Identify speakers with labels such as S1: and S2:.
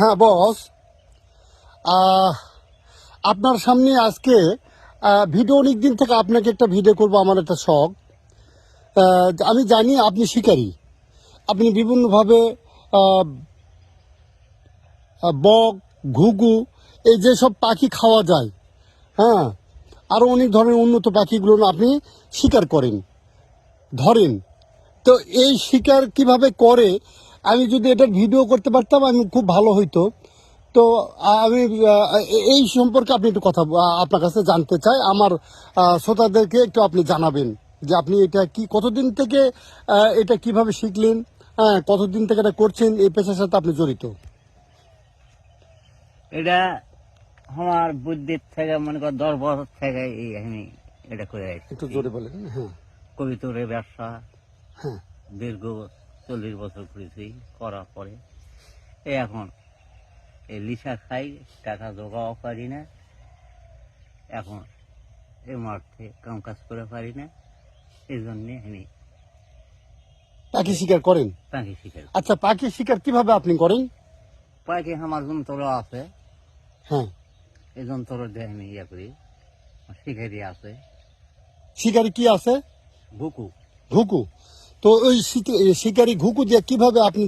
S1: হ্যাঁ বস। আপনার সামনে আজকে ভিডিও অনেক দিন থেকে আপনাকে একটা ভিডিও করব, আমার একটা শখ। আমি জানি আপনি শিকারী। আপনি বিভিন্নভাবে বক, ঘুঘু, এই যেসব পাখি খাওয়া যায় হ্যাঁ আরও অনেক ধরনের উন্নত পাখিগুলো আপনি শিকার করেন, ধরেন। তো এই শিকার কীভাবে করে আমি যদি এটার ভিডিও করতে পারতাম আমি খুব ভালো হইতো। তো আমি এই সম্পর্কে আপনি একটু কথা আপনার কাছে জানতে চাই। আমার শ্রোতাদেরকে একটু আপনি জানাবেন যে আপনি এটা কি কতদিন থেকে এটা কীভাবে শিখলেন হ্যাঁ কতদিন থেকে এটা করছেন এই পেশার সাথে আপনি জড়িত?
S2: এটা আমার বুদ্ধির থেকে মনে কর দশ বছর থেকে এই আমি এটা করে
S1: একটু জোরে বলেন হ্যাঁ।
S2: কবিতরের ব্যবসা
S1: হ্যাঁ।
S2: দীর্ঘ চল্লিশ বছর করেছি করার পরে। এখন এই লিসা খাই টাকা জোগাও পারি না। এখন এই মাঠে কাম কাজ করে পারি না। এই জন্যে আমি
S1: পাখি শিকার করেন?
S2: পাখি শিকার
S1: আচ্ছা পাখি শিকার কীভাবে আপনি করেন?
S2: পাখি আমার যন্ত্র আছে।
S1: হ্যাঁ।
S2: এই যন্ত্র দিয়ে আমি ইয়ে করি। শিকারি আছে।
S1: শিকারি কি আছে?
S2: ভুকু
S1: ঘুঘু? তো ওই শিক- শিকারি ঘুঘু দিয়ে কীভাবে আপনি